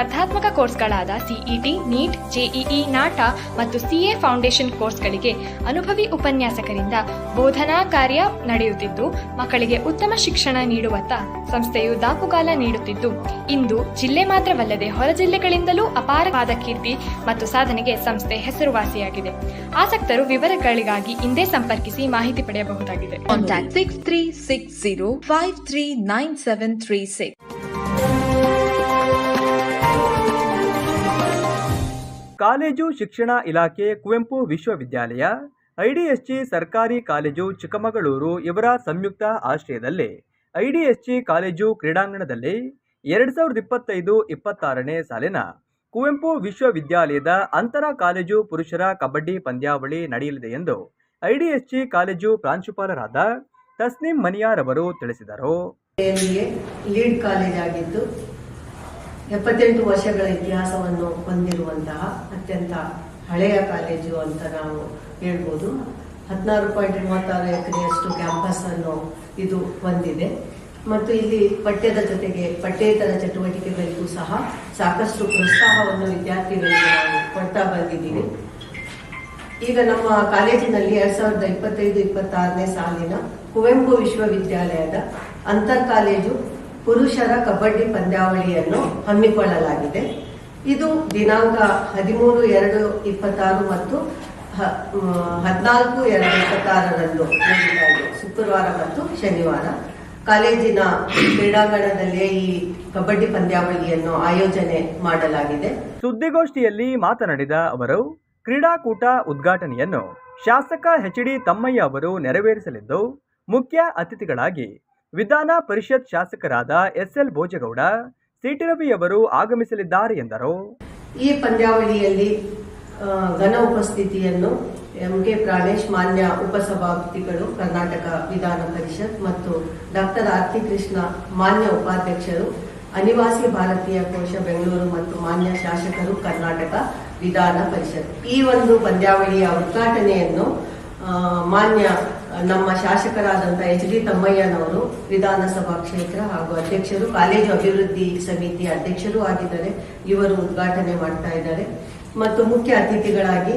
ಸ್ಪರ್ಧಾತ್ಮಕ ಕೋರ್ಸ್ಗಳಾದ ಸಿಇಟಿ, ನೀಟ್, ಜೆಇಇ, ನಾಟ ಮತ್ತು ಸಿಎ ಫೌಂಡೇಶನ್ ಕೋರ್ಸ್ಗಳಿಗೆ ಅನುಭವಿ ಉಪನ್ಯಾಸಕರಿಂದ ಬೋಧನಾ ಕಾರ್ಯ ನಡೆಯುತ್ತಿದ್ದು, ಮಕ್ಕಳಿಗೆ ಉತ್ತಮ ಶಿಕ್ಷಣ ನೀಡುವತ್ತ ಸಂಸ್ಥೆಯು ದಾಪುಗಾಲ ನೀಡುತ್ತಿದ್ದು, ಇಂದು ಜಿಲ್ಲೆ ಮಾತ್ರವಲ್ಲದೆ ಹೊರ ಜಿಲ್ಲೆಗಳಿಂದಲೂ ಅಪಾರವಾದ ಕೀರ್ತಿ ಮತ್ತು ಸಾಧನೆಗೆ ಸಂಸ್ಥೆ ಹೆಸರುವಾಸಿಯಾಗಿದೆ. ಆಸಕ್ತರು ವಿವರಗಳಿಗಾಗಿ ಇಂದೇ ಸಂಪರ್ಕಿಸಿ ಮಾಹಿತಿ ಪಡೆಯಬಹುದಾಗಿದೆ.
Contact 6360
ಕಾಲೇಜು ಶಿಕ್ಷಣ ಇಲಾಖೆ ಕುವೆಂಪು ವಿಶ್ವವಿದ್ಯಾಲಯ, ಐಡಿಎಸ್ಜಿ ಸರ್ಕಾರಿ ಕಾಲೇಜು ಚಿಕ್ಕಮಗಳೂರು ಇವರ ಸಂಯುಕ್ತ ಆಶ್ರಯದಲ್ಲಿ ಐಡಿಎಸ್ಜಿ ಕಾಲೇಜು ಕ್ರೀಡಾಂಗಣದಲ್ಲಿ ಎರಡು ಸಾವಿರದ ಇಪ್ಪತ್ತೈದು ಇಪ್ಪತ್ತಾರನೇ ಸಾಲಿನ ಕುವೆಂಪು ವಿಶ್ವವಿದ್ಯಾಲಯದ ಅಂತರ ಕಾಲೇಜು ಪುರುಷರ ಕಬಡ್ಡಿ ಪಂದ್ಯಾವಳಿ ನಡೆಯಲಿದೆ ಎಂದು ಐಡಿಎಸ್ಜಿ ಕಾಲೇಜು ಪ್ರಾಂಶುಪಾಲರಾದ ತಸ್ನಿಂ ಮನಿಯಾರ್ ಅವರು ತಿಳಿಸಿದರು.
ಲೀಡ್ ಕಾಲೇಜ್ ಆಗಿದ್ದು ಎಪ್ಪತ್ತೆಂಟು ವರ್ಷಗಳ ಇತಿಹಾಸವನ್ನು ಹೊಂದಿರುವಂತಹ ಅತ್ಯಂತ ಹಳೆಯ ಕಾಲೇಜು ಅಂತ ನಾವು ಹೇಳ್ಬೋದು. ಹದಿನಾರು ಪಾಯಿಂಟ್ ಮೂವತ್ತಾರು ಎಕರೆಯಷ್ಟು ಕ್ಯಾಂಪಸ್ ಅನ್ನು ಇದು ಹೊಂದಿದೆ ಮತ್ತು ಇಲ್ಲಿ ಪಠ್ಯದ ಜೊತೆಗೆ ಪಠ್ಯೇತರ ಚಟುವಟಿಕೆಗಳಿಗೂ ಸಹ ಸಾಕಷ್ಟು ಪ್ರೋತ್ಸಾಹವನ್ನು ವಿದ್ಯಾರ್ಥಿಗಳಿಗೆ ನಾವು ಕೊಡ್ತಾ ಬಂದಿದ್ದೀವಿ. ಈಗ ನಮ್ಮ ಕಾಲೇಜಿನಲ್ಲಿ ಎರಡ್ ಸಾವಿರದ ಇಪ್ಪತ್ತೈದು, ಇಪ್ಪತ್ತಾರನೇ ಸಾಲಿನ ಕುವೆಂಪು ವಿಶ್ವವಿದ್ಯಾಲಯದ ಅಂತರ್ ಕಾಲೇಜು ಪುರುಷರ ಕಬಡ್ಡಿ ಪಂದ್ಯಾವಳಿಯನ್ನು ಹಮ್ಮಿಕೊಳ್ಳಲಾಗಿದೆ. ಇದು ದಿನಾಂಕ ಹದಿಮೂರು ಎರಡು ಇಪ್ಪತ್ತಾರು ಮತ್ತು ಹದಿನಾಲ್ಕು ಎರಡು ಇಪ್ಪತ್ತಾರರಂದು ಶುಕ್ರವಾರ ಮತ್ತು ಶನಿವಾರ. ಕಾಲೇಜಿನ ಕ್ರೀಡಾಂಗಣದಲ್ಲೇ ಈ ಕಬಡ್ಡಿ ಪಂದ್ಯಾವಳಿಯನ್ನು ಆಯೋಜನೆ ಮಾಡಲಾಗಿದೆ.
ಸುದ್ದಿಗೋಷ್ಠಿಯಲ್ಲಿ ಮಾತನಾಡಿದ ಅವರು, ಕ್ರೀಡಾಕೂಟ ಉದ್ಘಾಟನೆಯನ್ನು ಶಾಸಕ ಎಚ್ ಡಿ ತಮ್ಮಯ್ಯ ಅವರು ನೆರವೇರಿಸಲಿದ್ದು, ಮುಖ್ಯ ಅತಿಥಿಗಳಾಗಿ ವಿಧಾನ ಪರಿಷತ್ ಶಾಸಕರಾದ ಭೋಜಗೌಡ ಸಿಟಿ ರವಿ ಅವರು ಆಗಮಿಸಲಿದ್ದಾರೆ ಎಂದರು.
ಈ ಪಂದ್ಯಾವಳಿಯಲ್ಲಿ ಘನ ಉಪಸ್ಥಿತಿಯನ್ನು ಎಂ ಕೆ ಪ್ರಾಣೇಶ್, ಮಾನ್ಯ ಉಪಸಭಾಪತಿಗಳು, ಕರ್ನಾಟಕ ವಿಧಾನ ಪರಿಷತ್ ಮತ್ತು ಡಾಕ್ಟರ್ ಆರ್ತಿ ಕೃಷ್ಣ, ಮಾನ್ಯ ಉಪಾಧ್ಯಕ್ಷರು, ಅನಿವಾಸಿ ಭಾರತೀಯ ಕೋಶ ಬೆಂಗಳೂರು ಮತ್ತು ಮಾನ್ಯ ಶಾಸಕರು, ಕರ್ನಾಟಕ ವಿಧಾನ ಪರಿಷತ್. ಈ ಒಂದು ಪಂದ್ಯಾವಳಿಯ ಉದ್ಘಾಟನೆಯನ್ನು ಮಾನ್ಯ ನಮ್ಮ ಶಾಸಕರಾದಂತಹ ಎಚ್ ಡಿ ತಮ್ಮಯ್ಯನವರು ವಿಧಾನಸಭಾ ಕ್ಷೇತ್ರ ಹಾಗೂ ಅಧ್ಯಕ್ಷರು, ಕಾಲೇಜು ಅಭಿವೃದ್ಧಿ ಸಮಿತಿ ಅಧ್ಯಕ್ಷರು ಆಗಿದ್ದಾರೆ. ಇವರು ಉದ್ಘಾಟನೆ ಮಾಡ್ತಾ ಇದ್ದಾರೆ. ಮತ್ತು ಮುಖ್ಯ ಅತಿಥಿಗಳಾಗಿ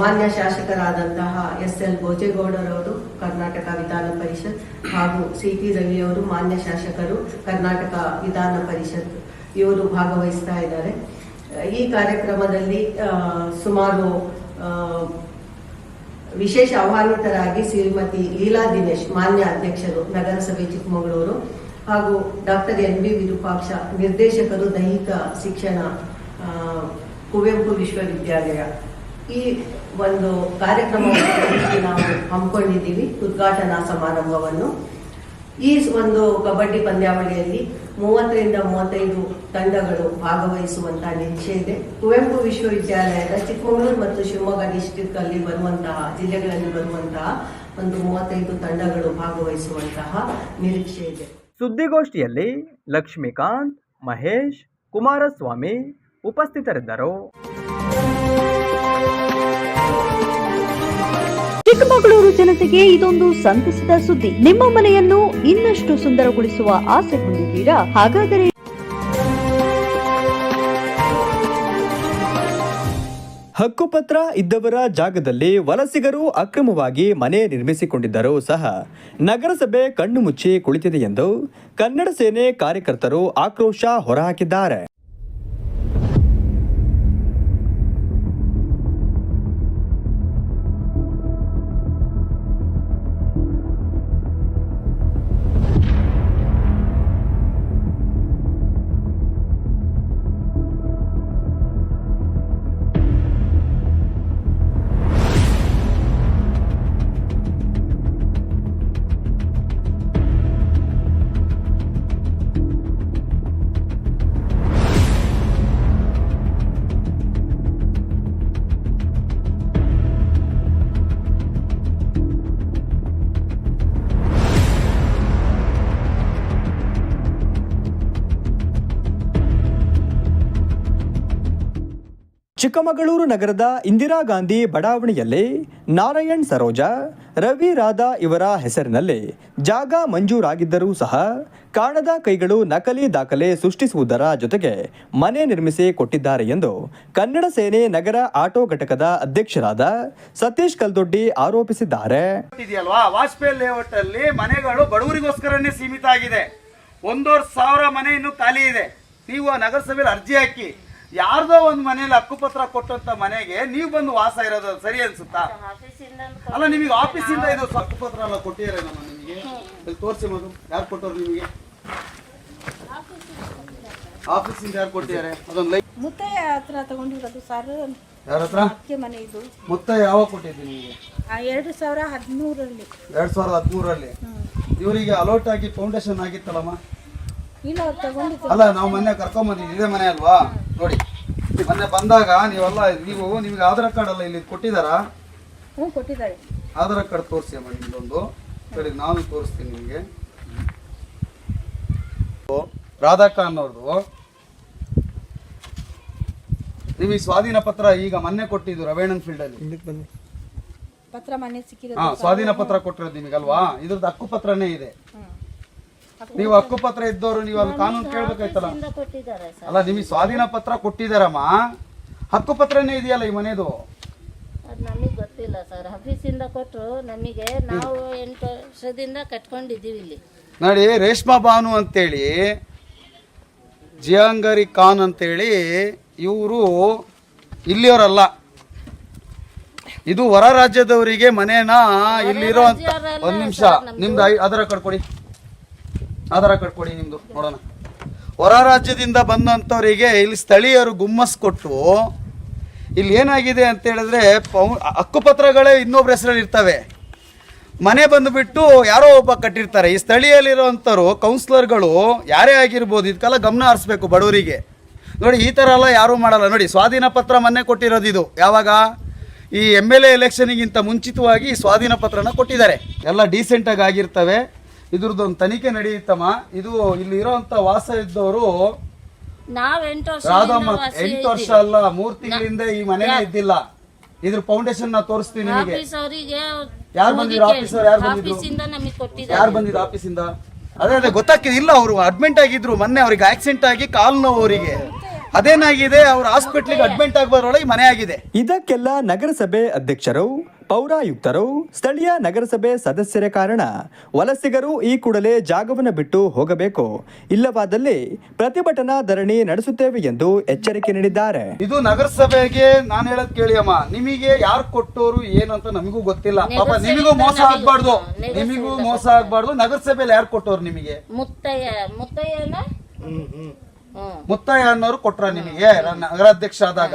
ಮಾನ್ಯ ಶಾಸಕರಾದಂತಹ ಎಸ್ ಎಲ್ ಭೋಜೇಗೌಡರವರು, ಕರ್ನಾಟಕ ವಿಧಾನ ಪರಿಷತ್ ಹಾಗೂ ಸಿ ಟಿ ರವಿಯವರು ಮಾನ್ಯ ಶಾಸಕರು, ಕರ್ನಾಟಕ ವಿಧಾನ ಪರಿಷತ್ ಇವರು ಭಾಗವಹಿಸ್ತಾ ಇದ್ದಾರೆ. ಈ ಕಾರ್ಯಕ್ರಮದಲ್ಲಿ ಸುಮಾರು ವಿಶೇಷ ಆಹ್ವಾನಿತರಾಗಿ ಶ್ರೀಮತಿ ಲೀಲಾ ದಿನೇಶ್, ಮಾನ್ಯ ಅಧ್ಯಕ್ಷರು, ನಗರಸಭೆ ಚಿಕ್ಕಮಗಳೂರು ಹಾಗೂ ಡಾಕ್ಟರ್ ಎನ್ ಬಿ ವಿರೂಪಾಕ್ಷ, ನಿರ್ದೇಶಕರು, ದೈಹಿಕ ಶಿಕ್ಷಣ ಕುವೆಂಪು ವಿಶ್ವವಿದ್ಯಾಲಯ. ಈ ಒಂದು ಕಾರ್ಯಕ್ರಮವನ್ನು ನಾವು ಹಮ್ಮಿಕೊಂಡಿದ್ದೀವಿ. ಉದ್ಘಾಟನಾ ಸಮಾರಂಭವನ್ನು. ಈ ಒಂದು ಕಬಡ್ಡಿ ಪಂದ್ಯಾವಳಿಯಲ್ಲಿ ಮೂವತ್ತರಿಂದ ಮೂವತ್ತೈದು ತಂಡಗಳು ಭಾಗವಹಿಸುವಂತಹ ನಿರೀಕ್ಷೆ ಇದೆ ಕುವೆಂಪು ವಿಶ್ವವಿದ್ಯಾಲಯದ ಚಿಕ್ಕಮಗಳೂರು ಮತ್ತು ಶಿವಮೊಗ್ಗ ಡಿಸ್ಟಿಕ್ ಅಲ್ಲಿ ಬರುವಂತಹ, ಜಿಲ್ಲೆಗಳಲ್ಲಿ ಬರುವಂತಹ ಒಂದು ಮೂವತ್ತೈದು ತಂಡಗಳು ಭಾಗವಹಿಸುವಂತಹ ನಿರೀಕ್ಷೆ ಇದೆ
ಸುದ್ದಿಗೋಷ್ಠಿಯಲ್ಲಿ ಲಕ್ಷ್ಮೀಕಾಂತ್, ಮಹೇಶ್, ಕುಮಾರಸ್ವಾಮಿ ಉಪಸ್ಥಿತರಿದ್ದರು.
ಚಿಕ್ಕಮಗಳೂರು ಜನತೆಗೆ ಇದೊಂದು ಸಂತಸದ ಸುದ್ದಿ. ನಿಮ್ಮ ಮನೆಯನ್ನು ಇನ್ನಷ್ಟು ಸುಂದರಗೊಳಿಸುವ ಆಸೆ ಹೊಂದಿದ್ದೀರಾ? ಹಾಗಾದರೆ
ಹಕ್ಕುಪತ್ರ ಇದ್ದವರ ಜಾಗದಲ್ಲಿ ವಲಸಿಗರು ಅಕ್ರಮವಾಗಿ ಮನೆ ನಿರ್ಮಿಸಿಕೊಂಡಿದ್ದರೂ ಸಹ ನಗರಸಭೆ ಕಣ್ಣು ಮುಚ್ಚಿ ಕುಳಿತಿದೆ ಎಂದು ಕನ್ನಡ ಸೇನೆ ಕಾರ್ಯಕರ್ತರು ಆಕ್ರೋಶ ಹೊರಹಾಕಿದ್ದಾರೆ. ಚಿಕ್ಕಮಗಳೂರು ನಗರದ ಇಂದಿರಾ ಗಾಂಧಿ ಬಡಾವಣೆಯಲ್ಲಿ ನಾರಾಯಣ್ ಸರೋಜಾ, ರವಿ ರಾಧಾ ಇವರ ಹೆಸರಿನಲ್ಲಿ ಜಾಗ ಮಂಜೂರಾಗಿದ್ದರೂ ಸಹ ಕಾಣದ ಕೈಗಳು ನಕಲಿ ದಾಖಲೆ ಸೃಷ್ಟಿಸುವುದರ ಜೊತೆಗೆ ಮನೆ ನಿರ್ಮಿಸಿ ಕೊಟ್ಟಿದ್ದಾರೆ ಎಂದು ಕನ್ನಡ ಸೇನೆ ನಗರ ಆಟೋ ಘಟಕದ ಅಧ್ಯಕ್ಷರಾದ ಸತೀಶ್ ಕಲ್ದೊಡ್ಡಿ ಆರೋಪಿಸಿದ್ದಾರೆ.
ವಾಜಪೇಯಿ ಲೇಔಟ್ ಅಲ್ಲಿ ಮನೆಗಳು ಬಡವರಿಗೋಸ್ಕರನೇ ಸೀಮಿತ ಆಗಿದೆ. ಒಂದೂವರೆ ಸಾವಿರ ಮನೆ ಇನ್ನು ಖಾಲಿ ಇದೆ. ನೀವು ನಗರಸಭೆಯಲ್ಲಿ ಅರ್ಜಿ ಹಾಕಿ ಯಾರ್ದೋ ಒಂದು ಮನೇಲಿ ಹಕ್ಕುಪತ್ರ ಕೊಟ್ಟಂತ ಮನೆಗೆ ನೀವು ಬಂದು ವಾಸ ಇರೋದು ಅದು ಸರಿ ಅನ್ಸುತ್ತಾ? ಅಲ್ಲ ನಿಮಗೆ ಆಫೀಸಿಂದ ಇದು ಹಕ್ಕುಪತ್ರ ಎಲ್ಲ ಕೊಟ್ಟಿದ್ದಾರೆ ನಮ್ಮ ನಿಮಗೆ? ಇಲ್ಲಿ ತೋರಿಸಿ ಮದು ಯಾರು ಕೊಟ್ಟವ್ರು ನಿಮಗೆ? ಆಫೀಸಿಂದ ಯಾರು ಕೊಟ್ಟಿದ್ದಾರೆ? ಅದೊಂದು ಲೈಕ್
ಮುತ್ತೆ ಹತ್ರ ತಗೊಂಡಿರೋದು ಸರ್.
ಯಾರ ಹತ್ರ?
ಅಕ್ಕೆ ಮನೆ ಇದು.
ಮೊತ್ತ ಯಾವಾಗ ಕೊಟ್ಟಿದ್ದೀನಿ ನಿಮಗೆ?
ಆ, ಎರಡು ಸಾವಿರ ಹದಿಮೂರರಲ್ಲಿ.
ಎರಡ್ ಸಾವಿರದ ಹದಿಮೂರರಲ್ಲಿ? ಇವರಿಗೆ ಅಲೋಟ್ ಆಗಿ ಫೌಂಡೇಶನ್ ಆಗಿತ್ತಲ್ಲಮ್ಮ?
ಇಲ್ಲ ಅವ್ರು ತಗೊಂಡಿದ್ದು.
ಅಲ್ಲ ನಾವು ಮೊನ್ನೆ ಕರ್ಕೊಂಬಂದಿದ್ದೀವಿ ಇದೇ ಮನೆ ಅಲ್ವಾ? ನೋಡಿ ಮೊನ್ನೆ ಬಂದಾಗ ನೀವೆಲ್ಲ ನೀವು ನಿಮ್ಗೆ ಆಧಾರ್ ಕಾರ್ಡ್ ಎಲ್ಲ ಇಲ್ಲಿ ಕೊಟ್ಟಿದ್ದಾರಾ?
ಹ್ಞೂ ಕೊಟ್ಟಿದ್ದಾರೆ.
ಆಧಾರ್ ಕಾರ್ಡ್ ತೋರಿಸಿ ಅಮ್ಮ ನಿಮ್ದೊಂದು. ಸರಿ ನಾನು ತೋರಿಸ್ತೀನಿ ನಿಮಗೆ. ರಾಧಾಕಾನ್ ಅವ್ರದ್ದು ನಿಮಗೆ ಸ್ವಾಧೀನ ಪತ್ರ ಈಗ ಮೊನ್ನೆ ಕೊಟ್ಟಿದ್ದು ರವೇಣನ್ ಫೀಲ್ಡ್ ಅಲ್ಲಿ.
ಪತ್ರ ಮನೆ ಸಿಕ್ಕಿರೋದು
ಹಾ ಸ್ವಾಧೀನ ಪತ್ರ ಕೊಟ್ಟಿರೋದು ನಿಮಗಲ್ವಾ? ಇದ್ರದ್ದು ಹಕ್ಕುಪತ್ರನೇ ಇದೆ. ನೀವು ಹಕ್ಕುಪತ್ರ ಇದ್ದವರು ನೀವು ಅಲ್ಲಿ ಕಾನೂನು ಕೇಳ್ಬೇಕಾಯ್ತಲ್ಲ? ಅಲ್ಲ ನಿಮಗೆ ಸ್ವಾಧೀನ ಪತ್ರ ಕೊಟ್ಟಿದ್ದಾರಮ್ಮ? ಹಕ್ಕುಪತ್ರನೇ ಇದೆಯಲ್ಲ ಈ ಮನೆದು?
ಅದು ನಮಗೆ ಗೊತ್ತಿಲ್ಲ ಸರ್. ಆಫೀಸಿಂದ ಕೊಟ್ಟರು ನಮಗೆ ನಾವು ಎಂಟು ವರ್ಷದಿಂದ ಕಟ್ಕೊಂಡಿದ್ದೀವಿ ಇಲ್ಲಿ.
ನೋಡಿ ರೇಷ್ಮಾ ಬಾನು ಅಂತೇಳಿ ಜಿಯಾಂಗರಿ ಖಾನ್ ಅಂತೇಳಿ ಇವರು ಇಲ್ಲಿಯವರಲ್ಲ. ಇದು ಹೊರ ರಾಜ್ಯದವರಿಗೆ ಮನೇನ ಇಲ್ಲಿರೋ ಅಂತ ಒಂದ್ ನಿಮಿಷ. ನಿಮ್ದು. ಐ- ಕೊಡಿ. ಆಧಾರ ಕಾರ್ಡ್ ಕೊಡಿ ನಿಮ್ದು, ನೋಡೋಣ. ಹೊರ ರಾಜ್ಯದಿಂದ ಬಂದಂಥವರಿಗೆ ಇಲ್ಲಿ ಸ್ಥಳೀಯರು ಗುಮ್ಮಸ್ ಕೊಟ್ಟು ಇಲ್ಲಿ ಏನಾಗಿದೆ ಅಂತ ಹೇಳಿದ್ರೆ ಪೌ- ಹಕ್ಕುಪತ್ರಗಳೇ ಇನ್ನೊಬ್ಬರ ಹೆಸರಲ್ಲಿ ಇರ್ತವೆ. ಮನೆ ಬಂದುಬಿಟ್ಟು ಯಾರೋ ಒಬ್ಬ ಕಟ್ಟಿರ್ತಾರೆ. ಈ ಸ್ಥಳೀಯಲ್ಲಿರುವಂಥವ್ರು ಕೌನ್ಸಿಲರ್ಗಳು ಯಾರೇ ಆಗಿರ್ಬೋದು, ಇದಕ್ಕೆಲ್ಲ ಗಮನ ಹರಿಸ್ಬೇಕು ಬಡವರಿಗೆ. ನೋಡಿ, ಈ ಥರ ಎಲ್ಲ ಯಾರೂ ಮಾಡಲ್ಲ. ನೋಡಿ, ಸ್ವಾಧೀನ ಪತ್ರ ಮೊನ್ನೆ ಕೊಟ್ಟಿರೋದು ಇದು. ಯಾವಾಗ? ಈ ಎಂ ಎಲ್ ಎ ಎಲೆಕ್ಷನಿಗಿಂತ ಮುಂಚಿತವಾಗಿ ಸ್ವಾಧೀನ ಪತ್ರನ ಕೊಟ್ಟಿದ್ದಾರೆ. ಎಲ್ಲ ಡೀಸೆಂಟಾಗಿ ಆಗಿರ್ತವೆ. ಇದ್ರದ್ದು ಒಂದು ತನಿಖೆ ನಡೆಯುತ್ತಮ್ಮ. ಇದು ಇಲ್ಲಿ ಇರೋಂತ ವಾಸ ಇದ್ದವರು
ನಾವು ಎಂಟು ವರ್ಷ
ರಾಧಮ್ಮ ಎಂಟು ವರ್ಷ ಅಲ್ಲ ಮೂರ್ ತಿಂಗಳಿಂದ ಈ ಮನೆ ಇದ್ದಿಲ್ಲ. ಇದ್ರ ಫೌಂಡೇಶನ್ ನಾ ತೋರಿಸ್ತೀನಿ ನಿಮಗೆ.
ಅವರಿಗೆ
ಯಾರು ಬಂದಿದ್ರು ಆಫೀಸರ್ ಯಾರು ಬಂದಿದ್ರು?
ಆಫೀಸಿಂದ ನಮಗೆ ಕೊಟ್ಟಿದ್ದಾರೆ.
ಯಾರು ಬಂದಿದ್ರು ಆಫೀಸಿಂದ? ಅದೇ ಅದೇ ಗೊತ್ತಾಗ್ತಿದೆ ಇಲ್ಲ ಅವರು ಅಡ್ಮಿಂಟ್ ಆಗಿದ್ರು ಮೊನ್ನೆ ಅವ್ರಿಗೆ ಆಕ್ಸಿಡೆಂಟ್ ಆಗಿ ಕಾಲ್ ನೋವು ಅವರಿಗೆ. ಅದೇನಾಗಿದೆ? ಅವ್ರ ಹಾಸ್ಪಿಟ್ಲಿಗೆ ಅಡ್ಮಿಂಟ್ ಆಗಬಾರೊಳಗೆ ಮನೆ ಆಗಿದೆ.
ಇದಕ್ಕೆಲ್ಲ ನಗರಸಭೆ ಅಧ್ಯಕ್ಷರು ಪೌರಾಯುಕ್ತರು ಸ್ಥಳೀಯ ನಗರಸಭೆ ಸದಸ್ಯರ ಕಾರಣ. ವಲಸಿಗರು ಈ ಕೂಡಲೇ ಜಾಗವನ್ನು ಬಿಟ್ಟು ಹೋಗಬೇಕು. ಇಲ್ಲವಾದಲ್ಲಿ ಪ್ರತಿಭಟನಾ ಧರಣಿ ನಡೆಸುತ್ತೇವೆ ಎಂದು ಎಚ್ಚರಿಕೆ ನೀಡಿದ್ದಾರೆ.
ಇದು ನಗರಸಭೆಗೆ ನಾನು ಹೇಳದ್ ಕೇಳಿ ಅಮ್ಮ. ನಿಮಗೆ ಯಾರು ಕೊಟ್ಟೋರು ಏನು ಅಂತ ನಮಗೂ ಗೊತ್ತಿಲ್ಲ. ಪಾಪ ನಿಮಗೂ ಮೋಸ ಆಗ್ಬಾರ್ದು. ನಿಮಗೂ ಮೋಸ ಆಗ್ಬಾರ್ದು. ನಗರಸಭೆಯಲ್ಲಿ ಯಾರು ಕೊಟ್ಟೋರು ನಿಮಗೆ?
ಮುತ್ತಯ್ಯ ಮುತ್ತಯ್ಯನ?
ಮುತ್ತಾಯ ಅನ್ನೋರು ಕೊಟ್ರ ನಿಮಗೆ. ನಗರಾಧ್ಯಕ್ಷ ಆದಾಗ.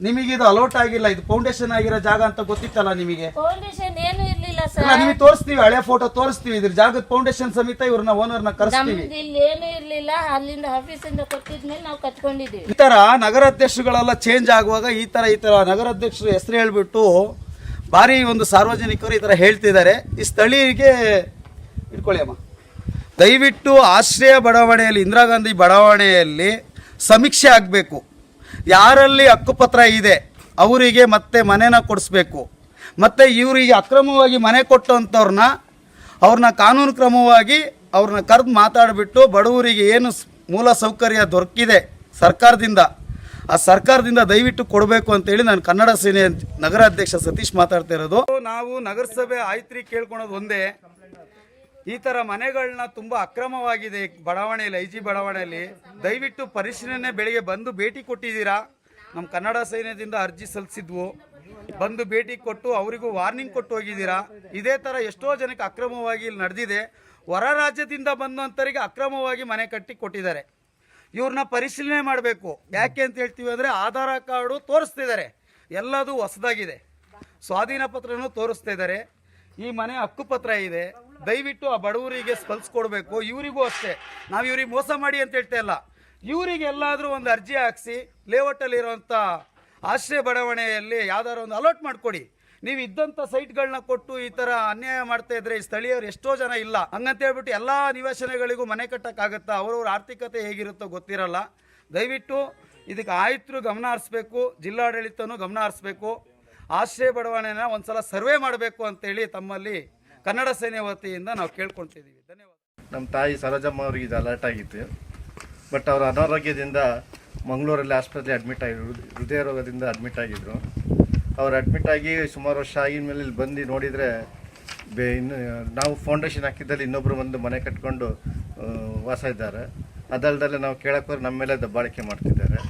ನಿಮಗೆ ಇದು ಅಲೋಟ್ ಆಗಿಲ್ಲ ಇದು ಫೌಂಡೇಶನ್ ಆಗಿರೋ ಜಾಗ ಅಂತ ಗೊತ್ತಿತ್ತಲ್ಲ ನಿಮಗೆ?
ಫೌಂಡೇಶನ್ ಏನು ಇರ್ಲಿಲ್ಲ ಸರ್.
ನಿಮಗೆ ತೋರಿಸ್ತೀವಿ ಹಳೆ ಫೋಟೋ ತೋರಿಸ್ತೀವಿ ಇದ್ರ ಜಾಗದ ಫೌಂಡೇಶನ್ ಸಮೇತ ಇವ್ರನ್ನ ಕರೆಸ್ತೀವಿ.
ಇಲ್ಲಿ ಏನು ಇರ್ಲಿಲ್ಲ. ಅಲ್ಲಿಂದ ಆಫೀಸಿಂದ ಕೊಟ್ಟಿದ್ಮೇಲೆ ನಾವು ಕಟ್ಕೊಂಡಿದ್ದೀವಿ.
ಈ ತರ ನಗರಾಧ್ಯಕ್ಷಗಳೆಲ್ಲ ಚೇಂಜ್ ಆಗುವಾಗ ಈ ತರ ಈ ತರ ನಗರಾಧ್ಯಕ್ಷರು ಹೆಸರು ಹೇಳ್ಬಿಟ್ಟು ಭಾರಿ ಒಂದು ಸಾರ್ವಜನಿಕರು ಈ ತರ ಹೇಳ್ತಿದ್ದಾರೆ. ಈ ಸ್ಥಳೀಯರಿಗೆ ಇಟ್ಕೊಳ್ಳಿ ಅಮ್ಮ. ದಯವಿಟ್ಟು ಆಶ್ರಯ ಬಡಾವಣೆಯಲ್ಲಿ, ಇಂದಿರಾ ಗಾಂಧಿ ಬಡಾವಣೆಯಲ್ಲಿ ಸಮೀಕ್ಷೆ ಆಗಬೇಕು. ಯಾರಲ್ಲಿ ಹಕ್ಕುಪತ್ರ ಇದೆ, ಅವರಿಗೆ ಮತ್ತೆ ಮನೆನ ಕೊಡಿಸ್ಬೇಕು. ಮತ್ತು ಇವರಿಗೆ ಅಕ್ರಮವಾಗಿ ಮನೆ ಕೊಟ್ಟಂಥವ್ರನ್ನ, ಅವ್ರನ್ನ ಕಾನೂನು ಕ್ರಮವಾಗಿ ಅವ್ರನ್ನ ಕರೆದು ಮಾತಾಡಿಬಿಟ್ಟು ಬಡವರಿಗೆ ಏನು ಮೂಲ ಸೌಕರ್ಯ ದೊರಕಿದೆ ಸರ್ಕಾರದಿಂದ, ಆ ಸರ್ಕಾರದಿಂದ ದಯವಿಟ್ಟು ಕೊಡಬೇಕು ಅಂತೇಳಿ ನಾನು ಕನ್ನಡ ಸೇನೆ ನಗರಾಧ್ಯಕ್ಷ ಸತೀಶ್ ಮಾತಾಡ್ತಾ ಇರೋದು. ನಾವು ನಗರಸಭೆ ಆಯ್ತ್ರಿ ಕೇಳ್ಕೊಳೋದು ಒಂದೇ. ಈ ಥರ ಮನೆಗಳನ್ನ ತುಂಬ ಅಕ್ರಮವಾಗಿದೆ ಬಡಾವಣೆಯಲ್ಲಿ ಐ ಜಿ ಬಡಾವಣೆಯಲ್ಲಿ. ದಯವಿಟ್ಟು ಪರಿಶೀಲನೆ ಬೆಳಿಗ್ಗೆ ಬಂದು ಭೇಟಿ ಕೊಟ್ಟಿದ್ದೀರಾ? ನಮ್ಮ ಕನ್ನಡ ಸೈನ್ಯದಿಂದ ಅರ್ಜಿ ಸಲ್ಲಿಸಿದ್ವು. ಬಂದು ಭೇಟಿ ಕೊಟ್ಟು ಅವರಿಗೂ ವಾರ್ನಿಂಗ್ ಕೊಟ್ಟು ಹೋಗಿದ್ದೀರಾ? ಇದೇ ಥರ ಎಷ್ಟೋ ಜನಕ್ಕೆ ಅಕ್ರಮವಾಗಿ ಇಲ್ಲಿ ನಡೆದಿದೆ. ಹೊರ ರಾಜ್ಯದಿಂದ ಬಂದಂಥವರಿಗೆ ಅಕ್ರಮವಾಗಿ ಮನೆ ಕಟ್ಟಿ ಕೊಟ್ಟಿದ್ದಾರೆ. ಇವ್ರನ್ನ ಪರಿಶೀಲನೆ ಮಾಡಬೇಕು. ಯಾಕೆ ಅಂತ ಹೇಳ್ತೀವಿ ಅಂದರೆ ಆಧಾರ ಕಾರ್ಡು ತೋರಿಸ್ತಿದ್ದಾರೆ ಎಲ್ಲದೂ ಹೊಸದಾಗಿದೆ. ಸ್ವಾಧೀನ ಪತ್ರನೂ ತೋರಿಸ್ತಾ ಇದ್ದಾರೆ. ಈ ಮನೆ ಹಕ್ಕುಪತ್ರ ಇದೆ. ದಯವಿಟ್ಟು ಆ ಬಡವರಿಗೆ ಸ್ಪಲ್ಸ್ಕೊಡ್ಬೇಕು ಇವರಿಗೂ ಅಷ್ಟೇ. ನಾವು ಇವ್ರಿಗೆ ಮೋಸ ಮಾಡಿ ಅಂತ ಹೇಳ್ತಾ ಇಲ್ಲ. ಇವರಿಗೆ ಎಲ್ಲಾದರೂ ಒಂದು ಅರ್ಜಿ ಹಾಕ್ಸಿ ಲೇಔಟಲ್ಲಿರುವಂಥ ಆಶ್ರಯ ಬಡಾವಣೆಯಲ್ಲಿ ಯಾವ್ದಾದ್ರು ಒಂದು ಅಲೋಟ್ ಮಾಡಿಕೊಡಿ. ನೀವು ಇದ್ದಂಥ ಸೈಟ್ಗಳನ್ನ ಕೊಟ್ಟು ಈ ಥರ ಅನ್ಯಾಯ ಮಾಡ್ತಾ ಇದ್ರೆ ಈ ಸ್ಥಳೀಯರು ಎಷ್ಟೋ ಜನ ಇಲ್ಲ. ಹಂಗಂತ ಹೇಳ್ಬಿಟ್ಟು ಎಲ್ಲ ನಿವೇಶನಗಳಿಗೂ ಮನೆ ಕಟ್ಟೋಕ್ಕಾಗತ್ತಾ ಅವ್ರವ್ರ ಆರ್ಥಿಕತೆ ಹೇಗಿರುತ್ತೋ ಗೊತ್ತಿರಲ್ಲ. ದಯವಿಟ್ಟು ಇದಕ್ಕೆ ಆಯಿತು ಗಮನ ಹರಿಸ್ಬೇಕು, ಜಿಲ್ಲಾಡಳಿತನೂ ಗಮನ ಹರಿಸ್ಬೇಕು. ಆಶ್ರಯ ಬಡಾವಣೆನ ಒಂದ್ಸಲ ಸರ್ವೆ ಮಾಡಬೇಕು ಅಂತೇಳಿ ತಮ್ಮಲ್ಲಿ ಕನ್ನಡ ಸೇನೆ ವತಿಯಿಂದ ನಾವು ಕೇಳ್ಕೊಳ್ತಿದ್ದೀವಿ ಧನ್ಯವಾದ.
ನಮ್ಮ ತಾಯಿ ಸರೋಜಮ್ಮ ಅವರಿಗೆ ಇದು ಅಲರ್ಟ್ ಆಗಿತ್ತು. ಬಟ್ ಅವರು ಅನಾರೋಗ್ಯದಿಂದ ಮಂಗಳೂರಲ್ಲಿ ಆಸ್ಪತ್ರೆ ಅಡ್ಮಿಟ್ ಆಗಿದ್ರು ಹೃದಯ ರೋಗದಿಂದ ಅಡ್ಮಿಟ್ ಆಗಿದ್ದರು ಅವ್ರು ಅಡ್ಮಿಟ್ ಆಗಿ ಸುಮಾರು ವರ್ಷ ಆಗಿದ ಮೇಲೆ ಇಲ್ಲಿ ಬಂದು ನೋಡಿದರೆ ಬೇ, ಇನ್ನು ನಾವು ಫೌಂಡೇಶನ್ ಹಾಕಿದ್ದಲ್ಲಿ ಇನ್ನೊಬ್ಬರು ಬಂದು ಮನೆ ಕಟ್ಕೊಂಡು ವಾಸ ಇದ್ದಾರೆ. ಅದಲ್ದಲ್ಲೇ ನಾವು ಕೇಳೋಕ್ಕೆ ನಮ್ಮ ಮೇಲೆ ದಬ್ಬಾಳಿಕೆ ಮಾಡ್ತಿದ್ದಾರೆ.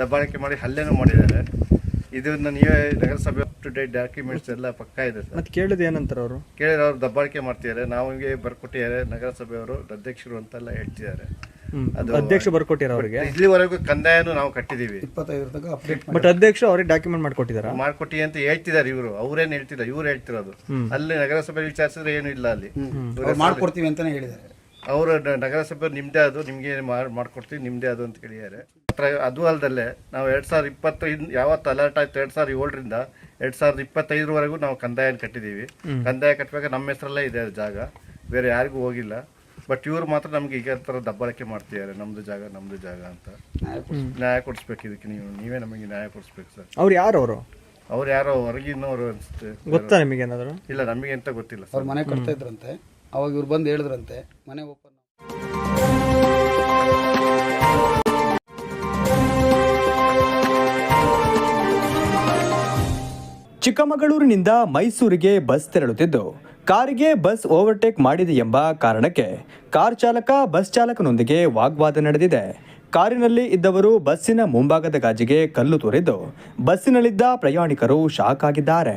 ದಬ್ಬಾಳಿಕೆ ಮಾಡಿ ಹಲ್ಲೆನೂ ಮಾಡಿದ್ದಾರೆ. ಇದನ್ನ ನೀವೇ ನಗರಸಭೆ ಅಪ್ ಟು ಡೇಟ್ ಡಾಕ್ಯುಮೆಂಟ್ಸ್ ಎಲ್ಲ ಪಕ್ಕ ಇದೆ ಸರ್.
ಮತ್ತೆ ಕೇಳಿದ ಏನಂತಾರೆ ಅವರು?
ಕೇಳಿದ್ರೆ ಅವ್ರು ದಬ್ಬಾಳಿಕೆ ಮಾಡ್ತಿದ್ದಾರೆ. ನಾವಿಗೆ ಬರ್ಕೊಟ್ಟಿದ್ದಾರೆ. ನಗರಸಭೆಯವರು ಅಧ್ಯಕ್ಷರು ಅಂತೆಲ್ಲ ಹೇಳ್ತಿದ್ದಾರೆ. ಅದು
ಅಧ್ಯಕ್ಷ ಬರ್ಕೊಟ್ಟಿರ ಅವರಿಗೆ?
ಇಲ್ಲಿವರೆಗೂ ಕಂದಾಯನು ನಾವು ಕಟ್ಟಿದೀವಿ
ಬಟ್ ಅಧ್ಯಕ್ಷ ಅವ್ರಿಗೆ ಡಾಕ್ಯುಮೆಂಟ್ ಮಾಡ್ಕೊಟ್ಟಿದಾರ
ಮಾಡ್ಕೊಟ್ಟಿ ಅಂತ ಹೇಳ್ತಿದ್ದಾರೆ ಇವರು. ಅವ್ರೇನ್ ಹೇಳ್ತಿಲ್ಲ. ಇವ್ರು ಹೇಳ್ತಿರೋದು. ಅಲ್ಲಿ ನಗರಸಭೆ ವಿಚಾರಿಸಿದ್ರೆ ಏನು ಇಲ್ಲ ಅಲ್ಲಿ.
ಮಾಡ್ಕೊಡ್ತೀವಿ ಅಂತಾನೆ ಹೇಳಿದ್ದಾರೆ.
ಅವರು ನಗರಸಭೆ ನಿಮ್ಮದೇ ಅದು ನಿಮಗೆ ಮಾಡಿಕೊಡ್ತೀವಿ ಮಾಡ್ಕೊಡ್ತೀವಿ ನಿಮ್ದೇ ಅದು ಅಂತ ಹೇಳಿದ್ದಾರೆ ಅದು ಅಲ್ಲದಲ್ಲೇ ನಾವು ಎರಡು ಸಾವಿರದ ಇಪ್ಪತ್ತೈದು ಯಾವತ್ತು ಅಲರ್ಟ್ ಆಯ್ತು ಎರಡು ಸಾವಿರದ ಏಳರಿಂದ ಎರಡು ಸಾವಿರದ ಇಪ್ಪತ್ತೈದರವರೆಗೂ ನಾವು ಕಂದಾಯ ಕಟ್ಟಿದೀವಿ ಕಂದಾಯ ಕಟ್ಟುವಾಗ ನಮ್ಮ ಹೆಸರಲ್ಲೇ ಇದೆ ಅದು ಜಾಗ ಬೇರೆ ಯಾರಿಗೂ ಹೋಗಿಲ್ಲ. ಬಟ್ ಇವರು ಮಾತ್ರ ನಮ್ಗೆ ಈಗ ಥರ ದಬ್ಬಾಳಿಕೆ ಮಾಡ್ತಿದ್ದಾರೆ ನಮ್ದು ಜಾಗ ನಮ್ದು ಜಾಗ ಅಂತ. ನ್ಯಾಯ ಕೊಡಿಸ್ಬೇಕು. ಇದಕ್ಕೆ ನೀವು ನೀವೇ ನಮಗೆ ನ್ಯಾಯ ಕೊಡಿಸ್ಬೇಕು ಸರ್.
ಅವ್ರು ಯಾರು ಅವರು?
ಅವ್ರು ಯಾರೋ ಹೊರಗಿನವರು ಅನ್ಸುತ್ತೆ.
ಗೊತ್ತಾ ನಿಮಗೆ ಏನಾದ್ರು
ಇಲ್ಲ ನಮಗೆ ಅಂತ ಗೊತ್ತಿಲ್ಲ ಸರ್.
ಮನೆ ಕಟ್ತಾ ಇದ್ರಂತೆ. ಅವಾಗ ಇವ್ರು ಬಂದು ಹೇಳಿದ್ರಂತೆ, ಮನೆ ಓಪನ್
ಚಿಕ್ಕಮಗಳೂರಿನಿಂದ ಮೈಸೂರಿಗೆ ಬಸ್ ತೆರಳುತ್ತಿದ್ದು, ಕಾರಿಗೆ ಬಸ್ ಓವರ್ಟೇಕ್ ಮಾಡಿದೆ ಎಂಬ ಕಾರಣಕ್ಕೆ ಕಾರ್ ಚಾಲಕ, ಬಸ್ ಚಾಲಕನೊಂದಿಗೆ ವಾಗ್ವಾದ ನಡೆದಿದೆ. ಕಾರಿನಲ್ಲಿ ಇದ್ದವರು ಬಸ್ಸಿನ ಮುಂಭಾಗದ ಗಾಜಿಗೆ ಕಲ್ಲು ತೋರಿದ್ದು, ಬಸ್ಸಿನಲ್ಲಿದ್ದ ಪ್ರಯಾಣಿಕರು ಶಾಕ್ ಆಗಿದ್ದಾರೆ.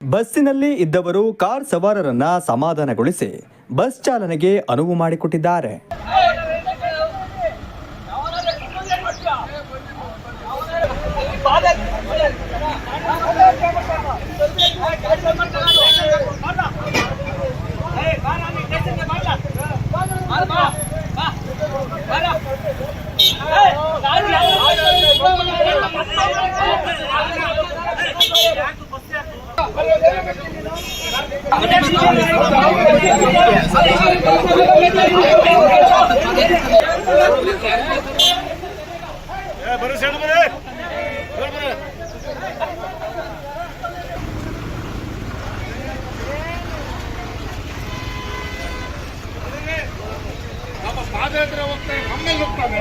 ಬಸ್ಸಿನಲ್ಲಿ ಇದ್ದವರು ಕಾರ್ ಸವಾರರನ್ನ ಸಮಾಧಾನಗೊಳಿಸಿ ಬಸ್ ಚಾಲನೆಗೆ ಅನುವು ಮಾಡಿಕೊಟ್ಟಿದ್ದಾರೆ.
ಪಾದಯಾತ್ರೆ ಹೋಗ್ತಾನೆ. ನಮ್ಮೇಲೆ ಹೋಗ್ತಾನೆ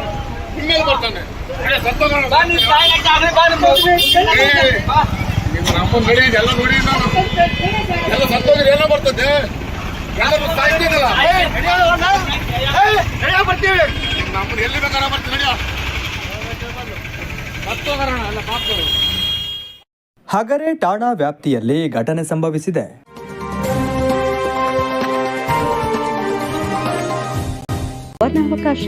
ನಿಮ್ಮೇಲೆ ಬರ್ತಾನೆ ಸತ್ತೋಗೋಣ ನಿಮ್ಮ ನಮ್ಮ ನೋಡಿ ಎಲ್ಲ ನೋಡಿ
ಹಗರೆ ಠಾಣಾ ವ್ಯಾಪ್ತಿಯಲ್ಲಿ ಘಟನೆ ಸಂಭವಿಸಿದೆ.
ವರ್ಣಾವಕಾಶ